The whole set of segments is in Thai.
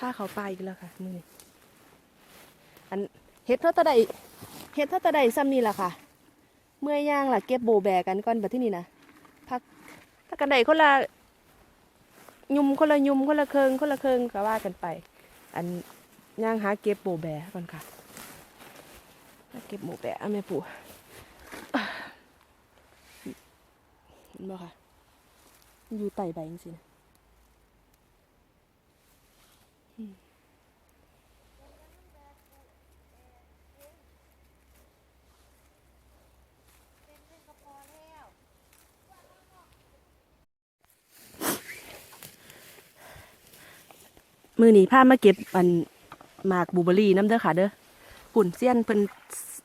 ผ้าเขาปลาอีกแล้วค่ะมือนี้อันเฮ็ดเท่าตะไดเฮ็ดเท่าตะไดซ้ำนี่แหละค่ะ เมื่อย่างล่ะเก็บโบแบกันก่อนแบัดที่นี่นะพักพักกันไดคนละยุมคนละยุมคนละเคิงคนละเคิงก็ว่ากันไป อันย่างหาเก็บโบแบก่อนค่ะเก็บโบแบเอาแม่ปู่เห็นบ่ค่ะ อยู่ไต่ใบจริงๆนะ มือหนีผ้ามาเก็บอันหมากบูเบอรี่น้ำเด้อค่ะเด้อปุ่นเสี้ยนเป็น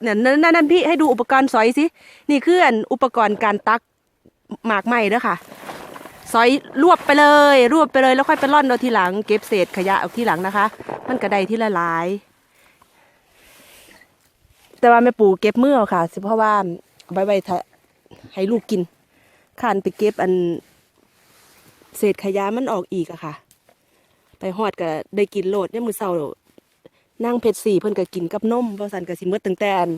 เนี่ยนั่นนั่นนั่นพี่ให้ดูอุปกรณ์สอยสิ นี่คืออันอุปกรณ์การตักหมากไหม้เด้อค่ะ สอยรวบไปเลย รวบไปเลยแล้วค่อยไปร่อนเอาทีหลัง เก็บเศษขยะเอาทีหลังนะคะ มันกระไดที่ละลาย แต่ว่าแม่ปู่เก็บเมือเอค่ะสิเพราะว่าเอาไว้ไว้ถ้าให้ลูกกินขานไปเก็บอัน เศษขยะมันออกอีกอะค่ะ ไปฮอดก็ได้กินโลดเนี่ยมือเศร้านั่งเพชรสี่เพิ่นก็กินกับนมเพราะสันก็สิมืดตั้งแต่อัน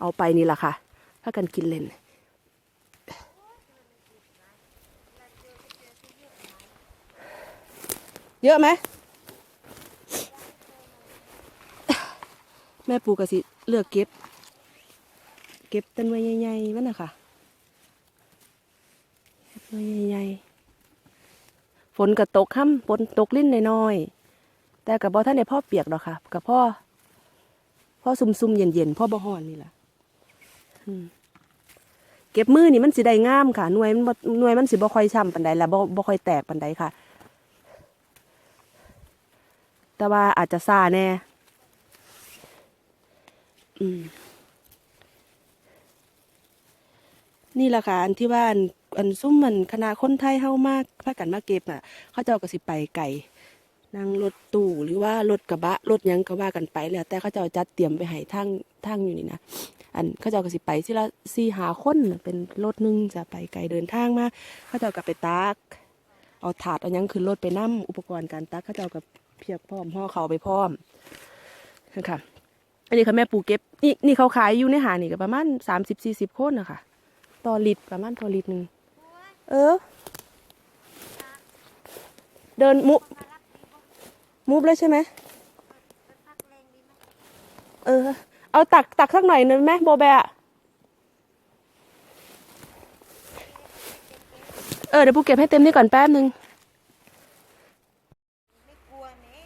เอาไปนี่แหละค่ะถ้ากันกินเล่นเยอะไหมแม่ปูก็สิเลือกเก็บ เก็บต้นไม้ใหญ่ๆมันนะค่ะเก็บต้นไม้ใหญ่ๆ ฝนก็ตกค่ำฝนตกลิ้นน้อยๆแต่กับบ่ท่านในพ่อเปียกดอกค่ะกับพ่อพ่อซุ่มๆเย็นๆพ่อบ่ฮ้อนนี่แหละเก็บมือนี่มันสิได้งามค่ะหน่วยมันบ่หน่วยมันสิบ่ค่อยช้ำปานใดและบ่บ่ค่อยแตกปานใดค่ะ แต่ว่าอาจจะซาแน่นี่แหละค่ะอันที่ว่า อันซุ่มมันคณะคนไทยเฮามากพากันมาเก็บอะ เขาเจ้าก็สิไปไก่นั่งรถตู้หรือว่ารถกระบะรถยังก็ว่ากันไปแล้ว แต่เขาเจ้าจัดเตรียมไปให้ทางทางอยู่นี่นะอันเขาเจ้าก็สิไปสิละสี่หาคนเป็นรถนึงจะไปไก่เดินทางมาเขาเจ้าก็ไปตักเอาถาดเอายังขึ้นรถไปนํอุปกรณ์การตักเขาเจ้าก็เพียบพร้อมห่อเขาไปพร้อมนะคะอันนี้ค่ะแม่ปูเก็บนี่นี่เขาขายอยู่ในหานี่ก็ประมาณสามสิบสี่สิบคนนะคะต่อลิตรประมาณต่อลิตรหนึ่ง เออ เดินมุมูฟแล้วใช่ไหมเออ เอาตักตักสักหน่อยนึงไหมโบแบะเออเดี๋ยวปูเก็บให้เต็มนี่ก่อนแป๊บนึงไม่กลัวแน่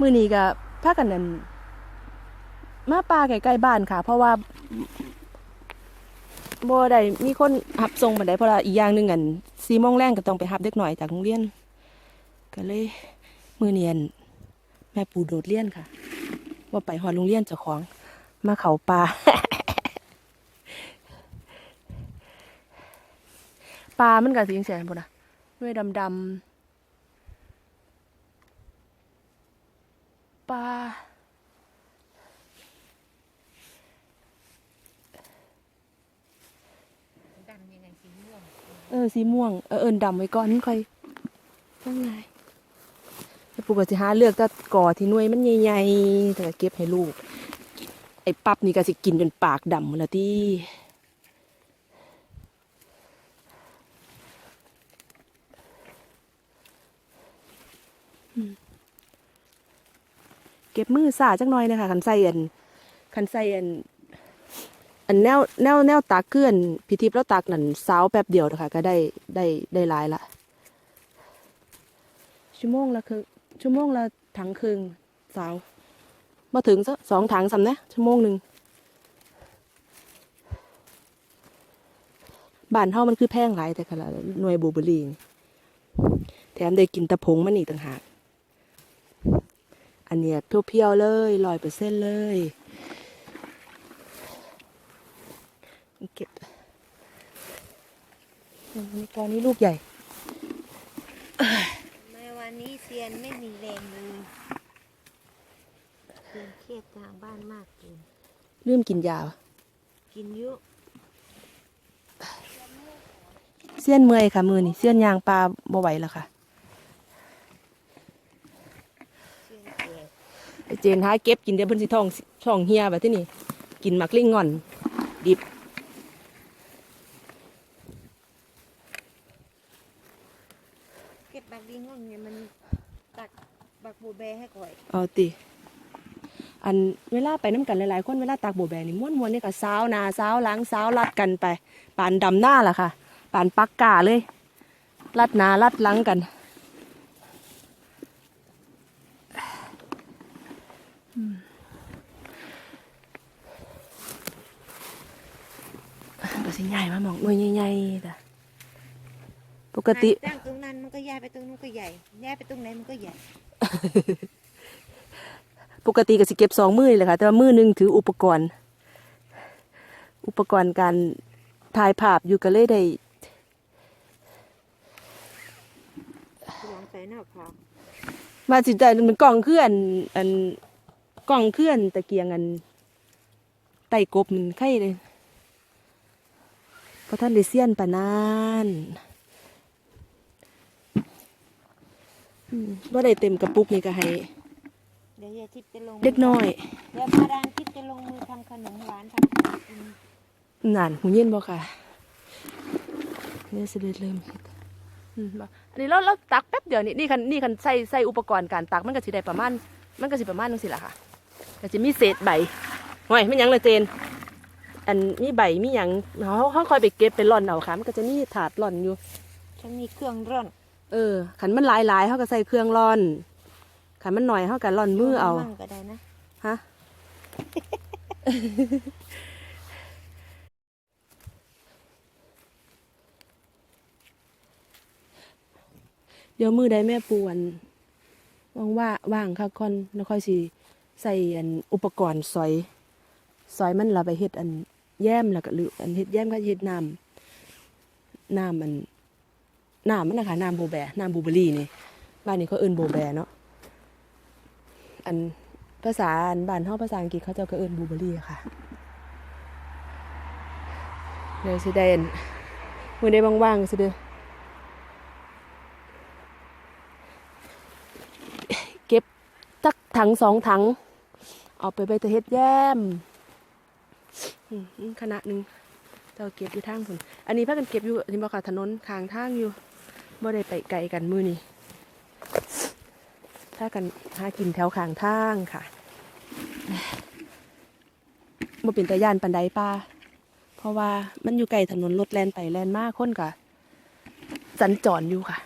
มือนี้ก็พากันนั่น มาปลาใกล้ๆบ้านค่ะ เพราะว่าบ่ได้มีคนหับส่งบันไดเพราะว่าอีกอย่างหนึ่งอันสีโมงแรงก็ต้องไปหับเด็กหน่อยจากโรงเรียนก็เลยมือเนียน แม่ปูโดดเลี่ยนค่ะ ว่าไปหอดโรงเรียนเจ้าของ มาเขาปลาปลามันก็สีแสนพุ่นนะด้วยดำๆปลา ดำยังไงสีม่วง เออสีม่วงเออเอินดำไว้ก่อนมันค่อยต้องไงแล้วปูก็สิหาเลือกแต่ก่อที่หน่วยมันใหญ่ๆแต่ก็เก็บให้ลูก ไอ้ปั๊บนี่ก็สิกินจนปากดำหมดแล้วที่เก็บมือสาจักหน่อยนะคะคันใส่อันคันใส่อัน อันแนวแนวแนวตักเกลื่อนพิธีแล้วตักนั่นสาวแป๊บเดียวนะคะก็ได้ได้ได้ลายละชั่วโมงละคือชั่วโมงละถังครึ่งสาวมาถึงสักสองถังสำนะชั่วโมงหนึ่งบ้านเฮามันคือแพงหลายแต่ขนาดหน่วยบูเบอร์รี่นี่แถมได้กินตะพงมันอีกต่างหาก อันเนี้ยเพียวๆเลยร้อยเปอร์เซ็นต์เลย เก็บอืมนี่กอนี้ลูกใหญ่แม่วันนี้เซียนไม่มีแรงเลยเซียนเครียดทางบ้านมากเกินลืมกินยากินเยอะเสี้ยนเมื่อยค่ะ มือนี่เสี้ยนยางปลาบ่ไหวแล้วค่ะเสียนแก่ไอ้เจนหาเก็บกินเดี๋ยวเพิ่นสิท้องท้องเฮียแบบที่นี่ กินหมักลิงง่อน ดิบ เก็ บบักดิงง่องเนี่ยมันตักบักบูแบให้ก่อยเอาติ อันเวลาไปน้ำกันหลายๆคนเวลาตากโบแบนี่ม้วนๆนี่ก็สาวหนาสาวหล้างสาวลัดกันไปปานดำหน้าล่ะค่ะปานปักกาเลยลัดหนาลัดหลังกันอืมก็สิใหญ่มาหมองหน่วยใหญ่ๆแต่ปกติตั้งตรงนั้น มันก็ย้ายไปตรงนู้นก็ใหญ่ย้ายไปตรงไหนมันก็ใหญ่ ปกติก็สิเก็บสองมือเลยค่ะ แต่ว่ามือหนึงถืออุปกรณ์ อุปกรณ์การถ่ายภาพอยู่ก็เลยได้ทีหลังใส่หน้าผากมาสิแต่มันกล่องเคลื่อนอันกล่องเคลื่อนตะเกียงอันไต่กบมันไข่เลยเพราะท่านได้เซียนปานนาน อืมบ่ได้เต็มกระปุกนี่ก็ให้เดี๋ยวยายทิพย์จะลงเด็กน้อย เดี๋ยวมาดานทิพย์จะลงมือทำขนมหวานทำขนมกินนานหูเย็นบ่ค่ะเนี่ยสิได้เริ่มเฮ็ดอืมบ่อันนี้เราเราตักแป๊บเดียวนี่นี่คันนี่คันใส่ใส่อุปกรณ์การตักมันก็สิได้ประมาณมันก็สิประมาณจังซี่ล่ะค่ะก็จะมีเศษใบห้อยมันหยังละเจน อันมีใบมีหยังเฮาเฮาค่อยไปเก็บไปร่อนเอาค่ะ มันก็จะมีถาดร่อนอยู่ ฉันมีเครื่องร่อน เออขันมันหลายๆเฮาก็ใส่เครื่องร่อนขันมันหน่อยเฮาก็ร่อนมือเอามั่งก็ได้นะฮะเดี๋ยวมือใดแม่ปวนว่างว่าว่างค่ะคอนแล้วค่อยสิใส่อันอุปกรณ์ซอยซอยมันเราไปเฮ็ดอันแย้มแล้วก็หรืออันเฮ็ดแย้มก็เฮ็ดน้ำน้ำมัน น้ำมันนะคะน้ำโบแบน้ำบลูเบอร์รี่นี่บ้านนี้เขาเอิ้นโบแบเนาะอันภาษาอันบ้านเฮาภาษาอังกฤษเขาเจ้าก็เอิ้นบลูเบอร์รี่ค่ะเดี๋ยวสิได้อันมือใดว่างๆสิเด้อเก็บตักถังสองถัง เอาไปไปตะเฮ็ดแย้มอืมขนาดหนึ่งเราเก็บอยู่ทางผนอันนี้พากันเก็บอยู่ที่บอกค่ะถนนข้างทางอยู่ บ่ได้ไปไกลกันมือนี่ถ้ากันหากินแถวข้างทางค่ะบ่เป็นตะย่านปันไดป้าเพราะว่ามันอยู่ไกลถนนรถแล่นไปแล่นมากคนกะสัญจรอยู่ค่ะ